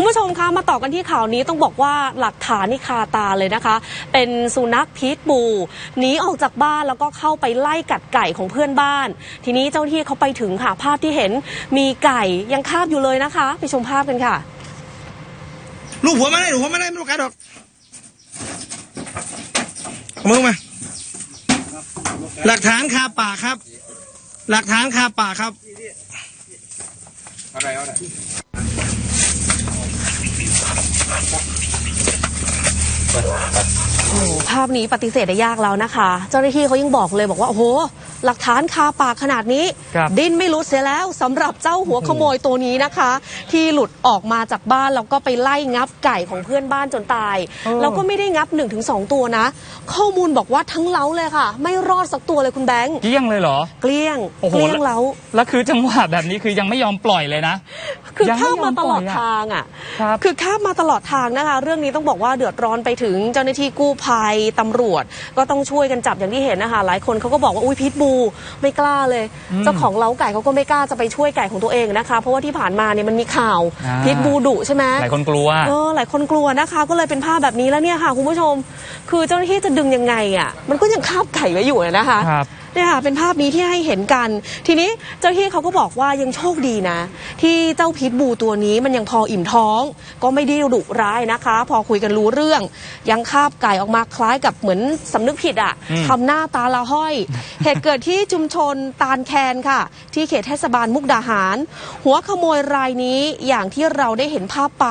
คุณผู้ชมคะมาต่อกันที่ข่าวนี้ต้องบอกว่าหลักฐานนี่คาตาเลยนะคะ เป็นสุนัขพิษบูหนีออกจากบ้านแล้วก็เข้าไปไล่กัดไก่ของเพื่อนบ้าน ทีนี้เจ้าหน้าที่เขาไปถึงค่ะภาพที่เห็นมีไก่ยังคาบอยู่เลยนะคะ ไปชมภาพกันค่ะ ลูกหัวมาได้ลูกหัวมาได้ไม่ต้องการดอกเอามือมา หลักฐานคาปากครับ หลักฐานคาปากครับเอาได้เอาได้โอ้ โหภาพนี้ปฏิเสธได้ยากแล้วนะคะ เจ้าหน้าที่เขายังบอกเลยบอกว่าโอ้โห หลักฐานคาปากขนาดนี้ ครับดิ้นไม่หลุดเสียแล้วสำหรับเจ้าหัวขโมยตัวนี้นะคะ ที่หลุดออกมาจากบ้านแล้วก็ไปไล่งับไก่ของเพื่อนบ้านจนตายแล้วก็ไม่ได้งับ1นถึงสตัวนะ ข้อมูลบอกว่าทั้งเล้าเลยค่ะ ไม่รอดสักตัวเลยคุณแบงค์เกลี้ยงเลยเหรอ เกลี้ยงโอ้โห เกลี้ยงเล้า แล้วคือจังหวะแบบนี้คือยังไม่ยอมปล่อยเลยนะ คือยังไม่ข้ามยอมามตลอดปล่อยอะทางอะ ครับ คือข้ามมาตลอดทางนะคะ เรื่องนี้ต้องบอกว่าเดือดร้อนไปถึงเจ้าหน้าที่กู้ภัยตำรวจ ก็ต้องช่วยกันจับอย่างที่เห็นนะคะหลายคนเขาก็บอกว่าอุ้ยพิษบูไม่กล้าเลย เจ้าของเล้าไก่เขาก็ไม่กล้าจะไปช่วยไก่ของตัวเองนะคะ เพราะว่าที่ผ่านมาเนี่ยมันมีข่าวอ่าพิษบูดุใช่ไหมหลายคนกลัวเออหลายคนกลัวนะคะ ก็เลยเป็นภาพแบบนี้แล้วเนี่ยค่ะคุณผู้ชม คือเจ้าหน้าที่จะดึงยังไงอะมันก็ยังคาบไก่ไว้อยู่อะนะคะครับเนี่ยค่ะเป็นภาพนี้ที่ให้เห็นกัน ทีนี้เจ้าหน้าที่เขาก็บอกว่ายังโชคดีนะ ที่เจ้าพิษบูตัวนี้มันยังพออิ่มท้อง ก็ไม่ได้ดุร้ายนะคะ พอคุยกันรู้เรื่อง ยังคาบไก่ออกมาคล้ายกับเหมือนสำนึกผิดอะ่ะอืมทำหน้าตาละห้อย เหตุเกิดที่ชุมชนตาลแคนค่ะ ที่เขตเทศบาลมุกดาหาร หัวขโมยรายนี้อย่างที่เราได้เห็นภาพไป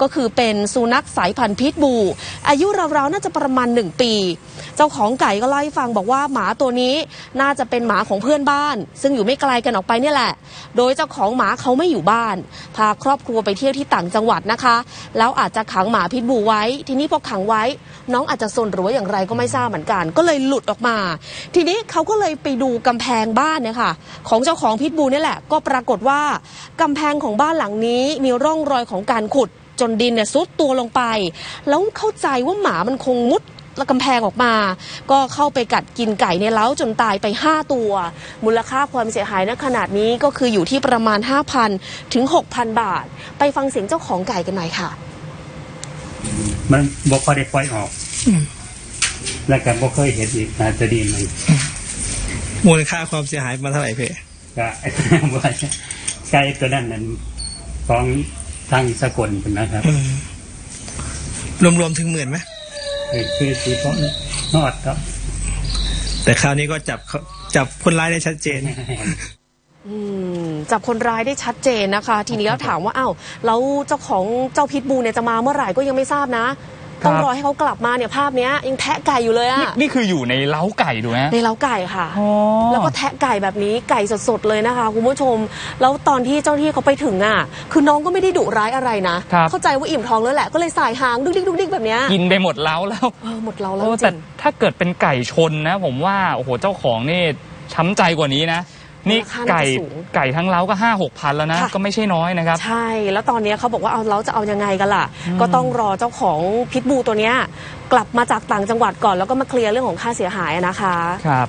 ก็คือเป็นสุนัขสายพันธุ์พิษบู อายุราวๆน่าจะประมาณ 1 ปี เจ้าของไก่ก็เล่าให้ฟังบอกว่าหมาตัวนี้น่าจะเป็นหมาของเพื่อนบ้าน ซึ่งอยู่ไม่ไกลกันออกไปเนี่ยแหละ โดยเจ้าของหมาเขาไม่อยู่บ้าน พาครอบครัวไปเที่ยวที่ต่างจังหวัดนะคะ แล้วอาจจะขังหมาพิษบูไว้ ทีนี้พอขังไว้ น้องอาจจะสนหรือว่าอย่างไรก็ไม่ทราบเหมือนกัน ก็เลยหลุดออกมา ทีนี้เขาก็เลยไปดูกำแพงบ้านเนี่ยค่ะ ของเจ้าของพิษบูเนี่ยแหละ ก็ปรากฏว่ากำแพงของบ้านหลังนี้มีร่องรอยของการขุดจนดินเนี่ยซุดตัวลงไป แล้วเข้าใจว่าหมามันคงมุด แล้วกำแพงออกมา ก็เข้าไปกัดกินไก่ในเล้าจนตายไป 5 ตัว มูลค่าความเสียหายณขนาดนี้ก็คืออยู่ที่ประมาณ 5,000 ถึง 6,000 บาท ไปฟังเสียงเจ้าของไก่กันหน่อยค่ะ มันบ่ค่อยได้ปล่อยออก แล้วก็บ่เคยเห็นอีกนาจะดีมันมูลค่าความเสียหายมาเท่าไหร่เพ่ก็ไอ้ว่าไก่ตัวนั้นนั้นของทางสกลเป็นนะครับ รวมๆถึงหมื่นไหม คือคือคือเพราะนอดครับ แต่คราวนี้ก็จับเขาจับคนร้ายได้ชัดเจนอืมจับคนร้ายได้ชัดเจนนะคะ ทีนี้แล้วถามว่าอ้าวแล้วเจ้าของเจ้าพิษบูเนี่ยจะมาเมื่อไหร่ก็ยังไม่ทราบนะ ต้องรอให้เขากลับมาเนี่ยภาพเนี้ยยังแทะไก่อยู่เลยอะนี่นี่คืออยู่ในเล้าไก่ดูนะในเล้าไก่ค่ะอ๋อแล้วก็แทะไก่แบบนี้ไก่สดๆเลยนะคะคุณผู้ชม แล้วตอนที่เจ้าหน้าที่เขาไปถึงอะคือน้องก็ไม่ได้ดุร้ายอะไรนะครับเข้าใจว่าอิ่มท้องแล้วแหละก็เลยสายหางดุกดิกดุกดิกแบบเนี้ยกินไปหมดเล้าแล้วเออหมดเราแล้วโอ้จแต่ริงถ้าเกิดเป็นไก่ชนนะ ผมว่าโอ้โหเจ้าของนี่ช้ำใจกว่านี้นะ นี่มูลค่าน่าจะไก่สูง ไก่ทั้งเล้าก็ห้าหกพันแล้วนะ ค่ะ ก็ไม่ใช่น้อยนะครับ ใช่ แล้วตอนเนี้ยเขาบอกว่าเอาเราจะเอายังไงกันล่ะ ก็ต้องรอเจ้าของพิษบูตัวเนี้ยกลับมาจากต่างจังหวัดก่อนแล้วก็มาเคลียร์เรื่องของค่าเสียหายอะนะคะ ครับ